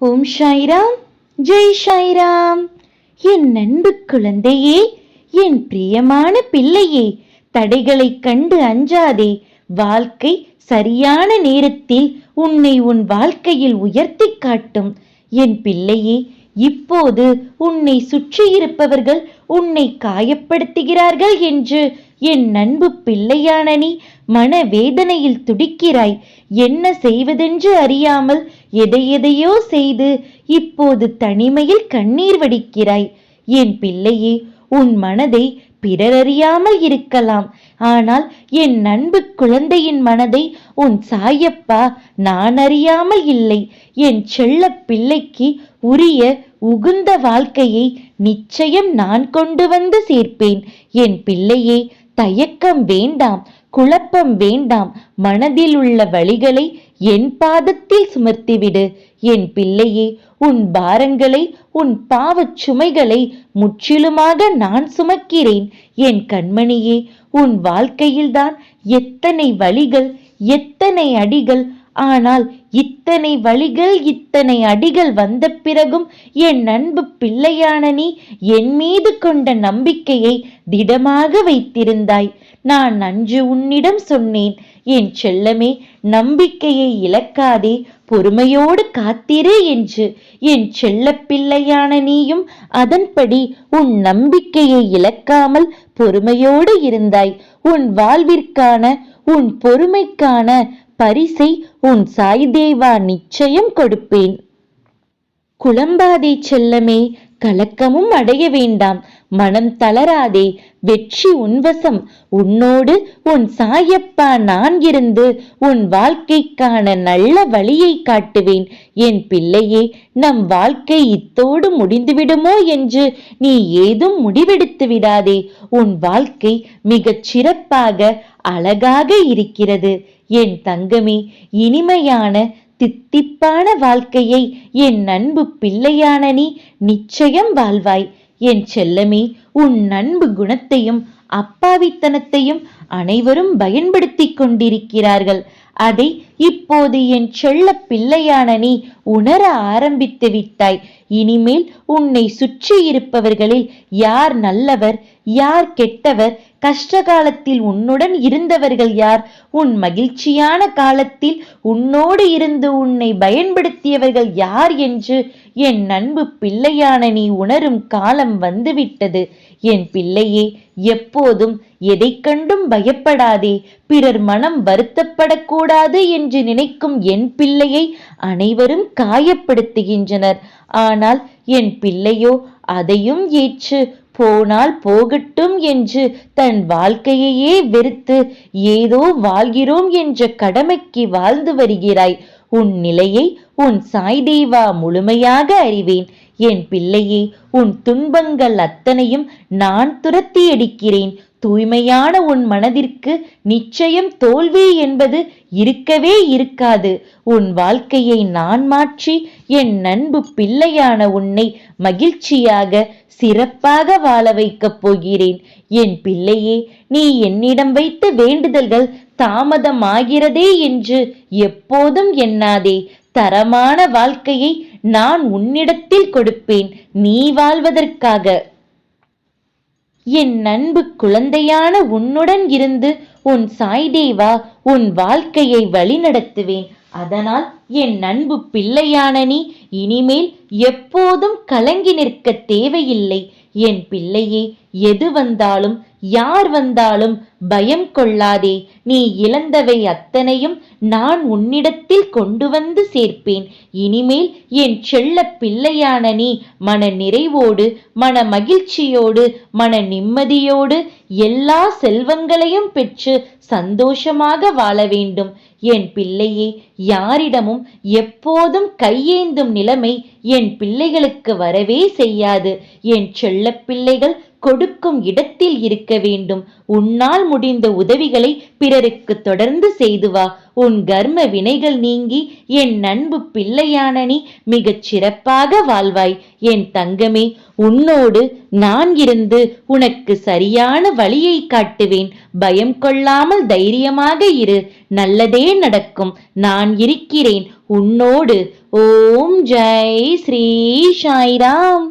ஓம் சாய்ராம். ஜெய் ஷாய்ராம் என் அன்பு குழந்தையே என் பிரியமான பிள்ளையே தடைகளை கண்டு அஞ்சாதே வாழ்க்கை சரியான நேரத்தில் உன்னை உன் வாழ்க்கையில் உயர்த்தி காட்டும். என் பிள்ளையே இப்போது உன்னை சுற்றியிருப்பவர்கள் உன்னை காயப்படுத்துகிறார்கள் என்று என் நண்பு பிள்ளையான நீ மனவேதனையில் துடிக்கிறாய். என்ன செய்வதென்று அறியாமல் எதையெதையோ செய்து இப்போது தனிமையில் கண்ணீர் வடிக்கிறாய். என் பிள்ளையே உன் மனதை பிறரறியாமல் இருக்கலாம். ஆனால் என் நண்பு குழந்தையின் மனதை உன் சாயப்பா நான் அறியாமல் இல்லை. என் செல்ல பிள்ளைக்கு உரிய உகுந்த வாழ்க்கையை நிச்சயம் நான் கொண்டு வந்து சேர்ப்பேன். என் பிள்ளையே தயக்கம் வேண்டாம் குழப்பம் வேண்டாம் மனதில் உள்ள வழிகளை என் பாதத்தில் சுமர்த்திவிடு. என் பிள்ளையே உன் பாரங்களை உன் பாவச் சுமைகளை முற்றிலுமாக நான் சுமக்கிறேன். என் கண்மணியே உன் வாழ்க்கையில்தான் எத்தனை வழிகள் எத்தனை அடிகள் ஆனால் இத்தனை வழிகள் இத்தனை அடிகள் வந்த பிறகும் என் அன்பு பிள்ளையான நீ என் மீது கொண்ட நம்பிக்கையை திடமாக வைத்திருந்தாய். நான் அன்று உன்னிடம் சொன்னேன் என் செல்லமே நம்பிக்கையை இழக்காதே பொறுமையோடு காத்திரு என்று. என் செல்ல பிள்ளையான நீயும் அதன்படி உன் நம்பிக்கையை இழக்காமல் பொறுமையோடு இருந்தாய். உன் வாழ்விற்கான உன் பொறுமைக்கான பரிசை உன் சாய்தேவா நிச்சயம் கொடுப்பேன். குழம்பாதே செல்லமே கலக்கமும் அடைய வேண்டாம். மனம் தளராதே வெற்றி உன்வசம். உன்னோடு உன் சாயப்பா நான் இருந்து உன் வாழ்க்கைக்கான நல்ல வழியை காட்டுவேன். என் பிள்ளையே நம் வாழ்க்கை இத்தோடு முடிந்துவிடுமோ என்று நீ ஏதும் முடிவெடுத்து விடாதே. உன் வாழ்க்கை மிகச் சிறப்பாக அழகாக இருக்கிறது. என் தங்கமே இனிமையான தித்திப்பான வாழ்க்கையை என் அன்பு பிள்ளையான நீ நிச்சயம் வாழ்வாய். என் செல்லமே உன் அன்பு குணத்தையும் அப்பாவித்தனத்தையும் அனைவரும் பயன்படுத்திக் கொண்டிருக்கிறார்கள். அதை இப்போது என் செல்ல பிள்ளையான நீ உணர ஆரம்பித்து விட்டாய். இனிமேல் உன்னை சுற்றி இருப்பவர்களில் யார் நல்லவர் யார் கெட்டவர் கஷ்ட காலத்தில் உன்னுடன் இருந்தவர்கள் யார்? உன் மகிழ்ச்சியான காலத்தில் உன்னோடு இருந்து உன்னை பயன்படுத்தியவர்கள் யார் என்று? என் அன்பு பிள்ளையான நீ உணரும் காலம் வந்துவிட்டது. என் பிள்ளையே எப்போதும் எதை கண்டும் பயப்படாதே. பிறர் மனம் வருத்தப்படக்கூடாது என்று நினைக்கும் என் பிள்ளையை அனைவரும் காயப்படுத்துகின்றனர். ஆனால் என் பிள்ளையோ அதையும் ஏற்று போனால் போகட்டும் என்று தன் வாழ்க்கையையே வெறுத்து ஏதோ வாழ்கிறோம் என்ற கடமைக்கு வாழ்ந்து வருகிறாய். உன் நிலையை உன் சாய்தேவா முழுமையாக அறிவேன். என் பிள்ளையே உன் துன்பங்கள் அத்தனையும் நான் துரத்தி அடிக்கிறேன் தூய்மையான உன் மனதிற்கு நிச்சயம் தோல்வி என்பது இருக்கவே இருக்காது. உன் வாழ்க்கையை நான் மாற்றி என் நண்பு பிள்ளையான உன்னை மகிழ்ச்சியாக சிறப்பாக வாழ வைக்கப் போகிறேன். என் பிள்ளையே நீ என்னிடம் வைத்த வேண்டுதல்கள் தாமதமாகிறதே என்று எப்போதும் எண்ணாதே. தரமான வாழ்க்கையை நான் உன்னிடத்தில் கொடுப்பேன். நீ வாழ்வதற்காக. என் அன்பு குழந்தையான உன்னுடன் இருந்து உன் சாய்தேவா உன் வாழ்க்கையை வழிநடத்துவேன் அதனால் என் அன்பு பிள்ளையான நீ இனிமேல் எப்போதும் கலங்கி நிற்க தேவையில்லை. என் பிள்ளையே எது வந்தாலும் யார் வந்தாலும் பயம் கொள்ளாதே. நீ இழந்தவை அத்தனையும் நான் உன்னிடத்தில் கொண்டு வந்து சேர்ப்பேன். இனிமேல் என் செல்ல பிள்ளையான நீ மன நிறைவோடு மன மகிழ்ச்சியோடு மன நிம்மதியோடு எல்லா செல்வங்களையும் பெற்று சந்தோஷமாக வாழ வேண்டும். என் பிள்ளையே யாரிடமும் எப்போதும் கையேந்தும் நிலைமை என் பிள்ளைகளுக்கு வரவே செய்யாது. என் செல்ல பிள்ளைகள் கொடுக்கும் இடத்தில் இருக்க வேண்டும். உன்னால் முடிந்த உதவிகளை பிறருக்கு தொடர்ந்து செய்து வா. உன் கர்ம வினைகள் நீங்கி என் நண்பு பிள்ளையான நீ மிகச் சிறப்பாக வாழ்வாய். என் தங்கமே உன்னோடு நான் இருந்து உனக்கு சரியான வழியை காட்டுவேன். பயம் கொள்ளாமல் தைரியமாக இரு. நல்லதே நடக்கும். நான் இருக்கிறேன். உன்னோடு. ஓம் ஜெய் ஸ்ரீ சாய்ராம்.